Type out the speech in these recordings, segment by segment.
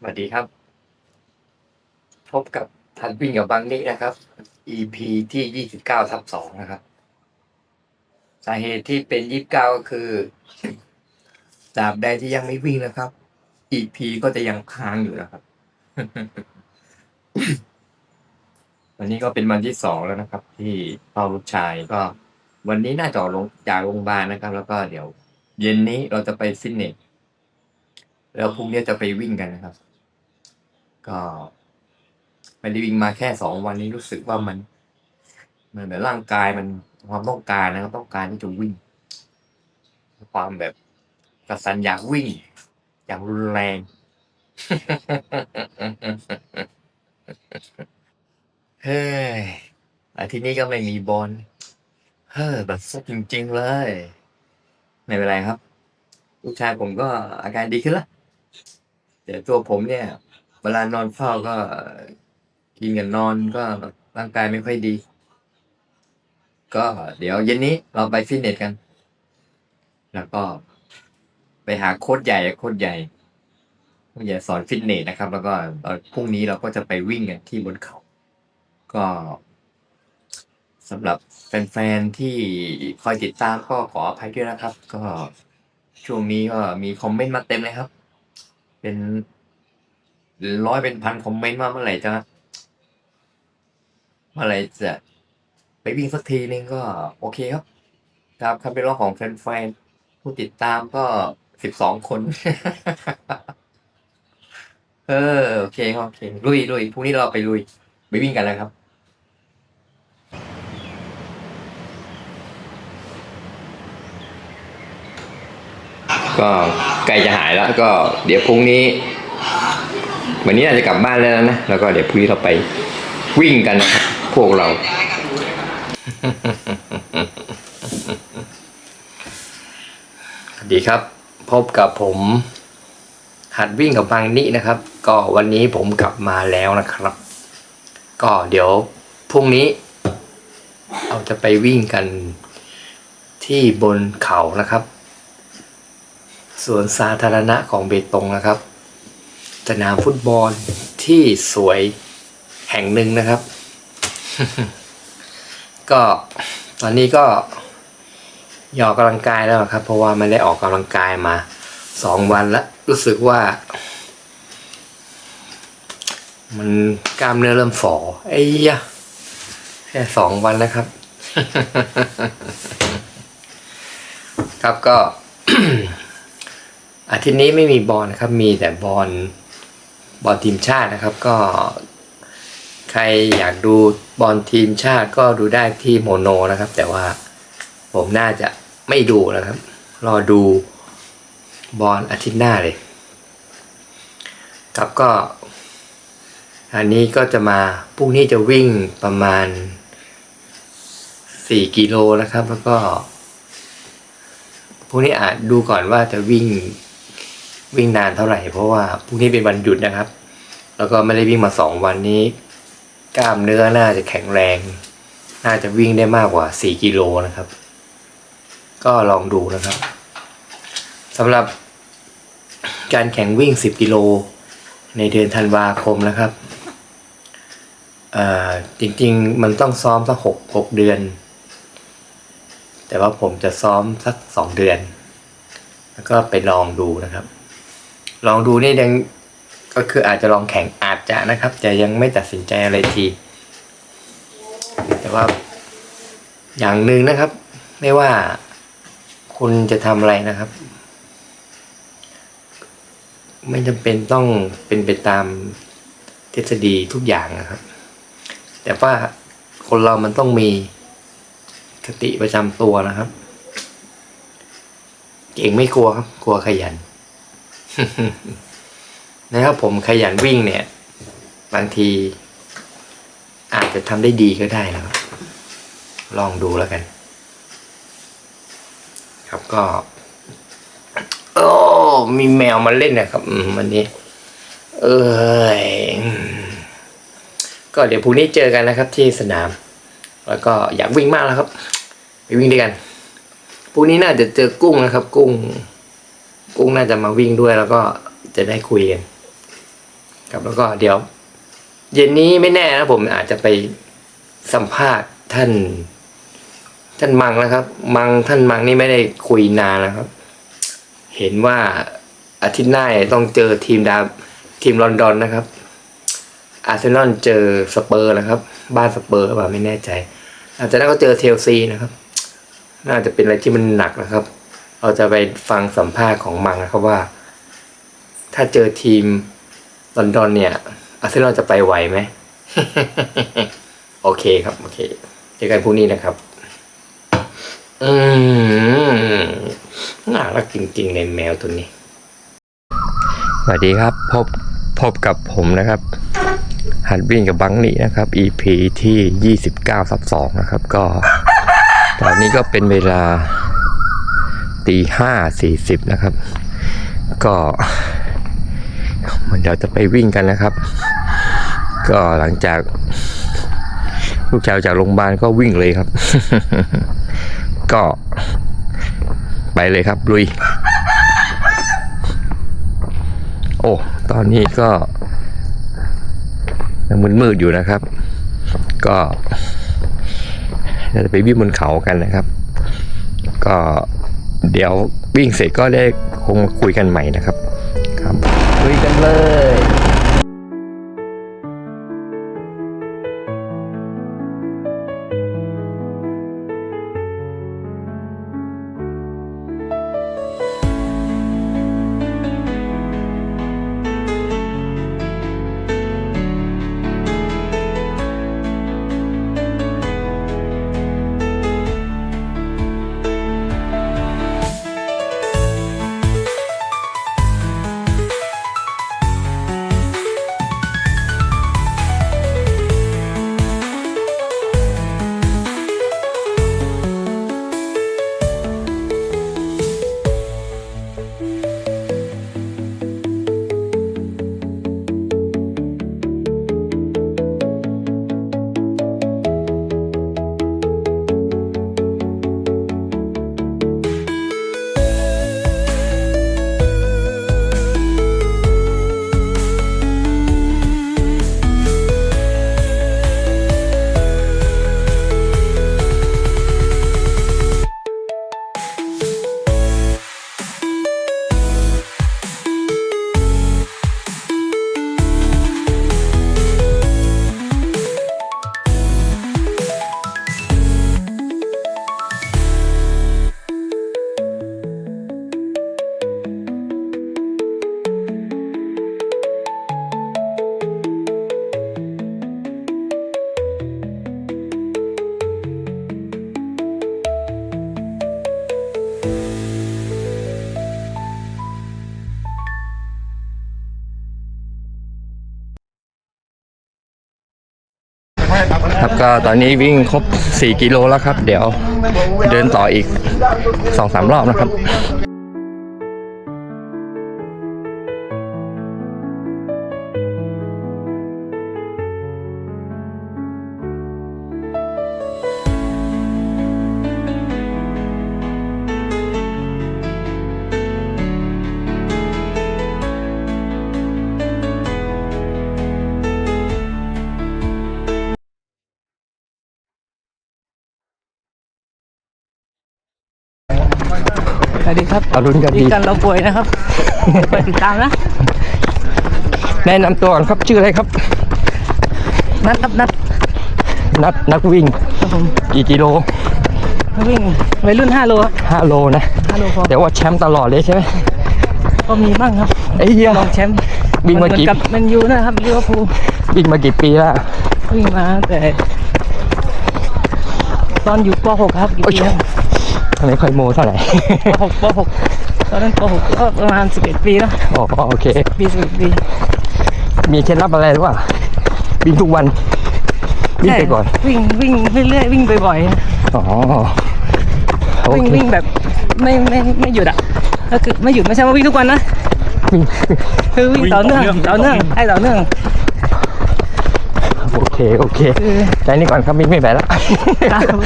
สวัสดีครับ พบกับทันวิ่งกับบางนี้นะครับ EP ที่ยี่สิบเก้าทับสองนะครับ สาเหตุที่เป็นยี่สิบเก้าก็คือตราบใดที่ยังไม่วิ่งนะครับ EP ก็จะยังค้างอยู่นะครับ วันนี้ก็เป็นวันที่สองแล้วนะครับ ที่พ่อลูกชายก็ วันนี้น่าจะอลงจากโรงพยาบาลนะครับ แล้วก็เดี๋ยว เย็นนี้เราจะไปฟิตเนสแล้วพรุ่งนี้จะไปวิ่งกันนะครับ ก็ไม่ได้วิ่งมาแค่สองวันนี้รู้สึกว่ามันเหมือนร่างกายมันความต้องการนะครับต้องการที่จะวิ่ง ความแบบกระสันอยากวิ่ง อย่างรุนแรง เฮ้ยอาทิตย์นี้ก็ไม่มีบอล เฮ้ยแบบสุดจริง ๆ เลย ไม่เป็นไรครับ ลูกชายผมก็อาการดีขึ้นแล้วแต่ตัวผมเนี่ย เวลานอนเฝ้าก็กินกับนอนก็ร่างกายไม่ค่อยดี ก็เดี๋ยวเย็นนี้เราไปฟิตเนสกัน แล้วก็ไปหาโค้ชใหญ่โค้ชใหญ่โค้ชใหญ่สอนฟิตเนสนะครับ แล้วก็พรุ่งนี้เราก็จะไปวิ่งกันที่บนเขา ก็สำหรับแฟนๆ ที่คอยติดตามก็ขออภัยด้วยนะครับ ก็ช่วงนี้ก็มีคอมเมนต์มาเต็มเลยครับ เป็น ร้อยเป็นพันคอมเมนต์ว่าเมื่อไหร่จะเมื่อไหร่จะไปวิ่งสักทีนึงก็โอเคครับตามคำเป็นร้องของแฟนๆผู้ติดตามก็สิบสองคน เออโอเคครับโอเคลุยลุยพรุ่งนี้เราไปลุย ไปวิ่งกันเลยครับก็ใกล้จะหายแล้วก็เดี๋ยวพรุ่งนี้ วันนี้อาจจะกลับบ้านแล้วนะ แล้วก็เดี๋ยวพรุ่งนี้เราไปวิ่งกันนะครับพวกเรา สวัสดีครับ พบกับผม หัดวิ่งกับบางนี้นะครับ ก็วันนี้ผมกลับมาแล้วนะครับ ก็เดี๋ยวพรุ่งนี้ เราจะไปวิ่งกันที่บนเขานะครับสวนสาธารณะของเบตงนะครับ สนามฟุตบอลที่สวยแห่งหนึ่งนะครับ ก็ตอนนี้ก็ยออกกำลังกายแล้วครับ เพราะว่าไม่ได้ออกกำลังกายมาสองวันแล้วรู้สึกว่า มันกล้ามเนื้อเริ่มฝ่อไอ้ยะแค่สองวันแล้วครับ ครับก็อาทิตย์นี้ไม่มีบอลนะครับ มีแต่บอล บอลทีมชาตินะครับก็ ใครอยากดูบอลทีมชาติก็ดูได้ที่โมโนนะครับ แต่ว่าผมน่าจะไม่ดูนะครับ รอดูบอลอาทิตย์หน้าเลย ครับก็อันนี้ก็จะมาพรุ่งนี้จะวิ่งประมาณ 4 กิโลนะครับ แล้วก็พรุ่งนี้อาจดูก่อนว่าจะวิ่ง วิ่งนานเท่าไหร่ เพราะว่าพรุ่งนี้เป็นวันหยุดนะครับ แล้วก็ไม่ได้วิ่งมาสองวันนี้ กล้ามเนื้อน่าจะแข็งแรง น่าจะวิ่งได้มากกว่าสี่กิโลนะครับ ก็ลองดูนะครับสำหรับการแข่งวิ่งสิบกิโลในเดือนธันวาคมนะครับจริงๆมันต้องซ้อมสักหกหกเดือน แต่ว่าผมจะซ้อมสักสองเดือน แล้วก็ไปลองดูนะครับ ลองดูนี่ยังก็คืออาจจะลองแข่งอาจจะนะครับ แต่ยังไม่ตัดสินใจอะไรที แต่ว่าอย่างหนึ่งนะครับ ไม่ว่าคุณจะทำอะไรนะครับ ไม่จำเป็นต้องเป็นไปตามทฤษฎีทุกอย่างนะครับ แต่ว่าคนเรามันต้องมีสติประจำตัวนะครับ เก่งไม่กลัวครับ กลัวขยัน นะครับผมขยันวิ่งเนี่ย บางที อาจจะทำได้ดีก็ได้นะครับ ลองดูแล้วกัน ครับก็ โอ้มีแมวมาเล่นนะครับวันนี้ เอ้ยก็เดี๋ยวพรุ่งนี้เจอกันนะครับ ที่สนาม แล้วก็อยากวิ่งมากแล้วครับ ไปวิ่งด้วยกันพรุ่งนี้น่าจะเจอกุ้งนะครับ กุ้ง กุ้งน่าจะมาวิ่งด้วยแล้วก็จะได้คุยกันครับแล้วก็เดี๋ยว เย็นนี้ไม่แน่นะผมอาจจะไปสัมภาษณ์ท่าน ท่านมังนะครับ มังท่านมังนี่ไม่ได้คุยนานนะครับ เห็นว่าอาทิตย์หน้าต้องเจอทีมดาวทีมลอนดอนนะครับ อาร์เซนอลเจอสเปอร์นะครับ บ้านสเปอร์หรือเปล่าไม่แน่ใจอาจจะนั้นก็เจอเทลซีนะครับ น่าจะเป็นอะไรที่มันหนักนะครับ เราจะไปฟังสัมภาษณ์ของมังนะครับว่า ถ้าเจอทีมลอนดอนเนี่ยอาร์เซนอลจะไปไหวไหมโอเคครับ โอเคเจอกันพรุ่งนี้นะครับ อืมน่ารักจริงๆในแมวตัวนี้สวัสดีครับพบพบกับผมนะครับ หัดวิ่งกับบังนี่นะครับ EP ที่ 29สับ2นะครับ ก็ ตอนนี้ก็เป็นเวลา ตีห้าสี่สิบนะครับ ก็เดี๋ยวจะไปวิ่งกันนะครับ ก็หลังจาก ลูกชายจากโรงพยาบาลก็วิ่งเลยครับ ก็ไปเลยครับลุย โอ้ ตอนนี้ก็ยังมืดๆอยู่นะครับ ก็เราจะไปวิ่งบนเขากันนะครับ ก็ เดี๋ยววิ่งเสร็จก็ได้คงมาคุยกันใหม่นะครับ ครับคุยกันเลย ก็ตอนนี้วิ่งครบ 4 กิโลแล้วครับ เดี๋ยวเดินต่ออีก 2-3 รอบนะครับ สวัสดีครับอรุณกันดีดีกันเราป่วยนะครับไปติดตามนะ แนะนำตัวก่อนครับชื่ออะไรครับ นัดครับนัดนัดนักวิ่งครับผมกี่กิโลวิ่งวัยรุ่น5โลครับ5โลนะ5โลพอเดี๋ยวว่าแชมป์ตลอดเลยใช่ไหมก็มีบ้างครับไอ้เหี้ยรองแชมป์วิ่งมากี่เหอนกับแมนยูนะครับลิเวอร์พูลวิ่งมากี่ปีแล้ววิ่งมาแต่ ตอนอยู่ป .6 ครับกี่โอ้ยปีครับทำ ไมค่อยโมเท่าไหร่ป .6 ป .6 ตอนนั้นป .6 ก็ประมาณ 11 ปีแล้วอ๋อโอเค ปี11ปี มีเคล็ดลับอะไรหรือเปล่าวิ่งทุกวันวิ่งไปก่อนใช่วิ่งวิ่งเรื่อยๆวิ่งบ่อยๆอ๋อโอวิ่งเควิ่งแบบไม่ไม่ไม่หยุดอะก็คือไม่หยุดไม่ใช่ว่าวิ่งทุกวันนะวิ่งคือวิ่งต่อเนื่องต่อเนื่องให้ต่อเนื่องโอเคโอเคคือใจนี่ก่อนครับวิ่งไม่ไหวแล้วตาม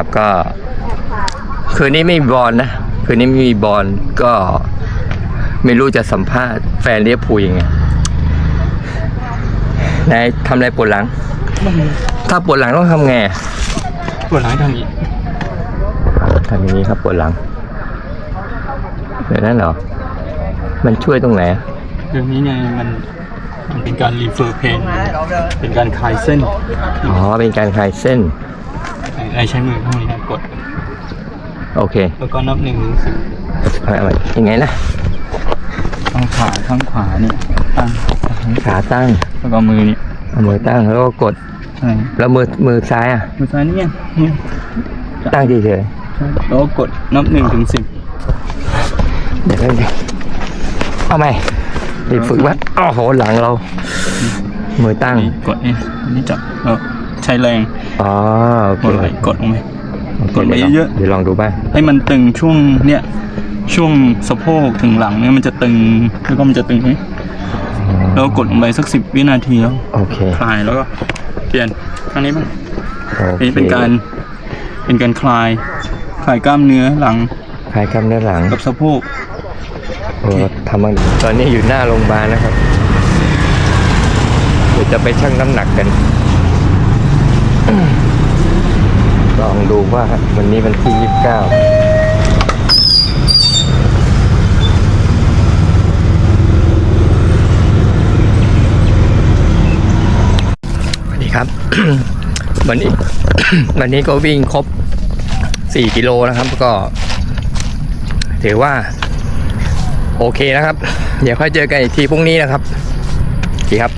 ครับก็ คืนนี้ไม่มีบอลนะ คืนนี้ไม่มีบอลก็ไม่รู้จะสัมภาษณ์แฟนเรียบพูลยังไงนายทำอะไรปวดหลัง ถ้าปวดหลังต้องทำไงอะปวดหลังทางนี้ทำอย่างนี้ครับปวดหลังแบบนั้นเหรอ มันช่วยตรงไหนอะเรื่องนี้ไงมันมันเป็นการรีเฟอร์เพนเป็นการคลายเส้น อ๋อ เป็นการคลายเส้น ไอ้ใช้มือข้างนี้นะกด โอเค แล้วก็นับหนึ่งถึงสิบเอาเอายังไงนะข้างขวาข้างขวานี่ตั้งขาตั้ง แล้วก็มือนี่เอามือตั้งแล้วก็กด ใช่แล้วมือมือซ้ายอะ มือซ้ายนี่ไงเนี่ยตั้งเฉยใช่แล้วก็กดนับหนึ่งถึงสิบๆเดี๋ยวเดี๋ยวเอาไหมรีบฝึกว่าโอ้โหหลังเรา มือตั้งนี่กดเนี่ยอันนี้จับแล้วใช้แรง อ๋อโอเคกดไปกดลงไปโอเคกดไปเยอะๆเดี๋ยวลองดูบ้างให้มันตึงช่วงเนี่ยช่วงสะโพกถึงหลังเนี่ยมันจะตึงแล้วก็มันจะตึงตรงนี้แล้วก็กดลงไปสักสิบวินาทีแล้วโอเคคลายแล้วก็เปลี่ยนข้างนี้บ้างโออันเคนี้เป็นการเป็นการคลายคลายกล้ามเนื้อหลังคลายกล้ามเนื้อหลังกับสะโพกโอ้ทำบ้างดิตอนนี้อยู่หน้าโรงพยาบาลนะครับเดี๋ยวจะไปชั่งน้ำหนักกัน ลอง ดูว่าวันนี้วันที่ยี่สิบเก้าสวัสดีครับ วันนี้ วันนี้ก็วิ่งครบ4กิโลนะครับก็ ถือว่า โอเคนะครับ เดี๋ยวค่อยเจอกันอีกทีพรุ่งนี้นะครับดีครับ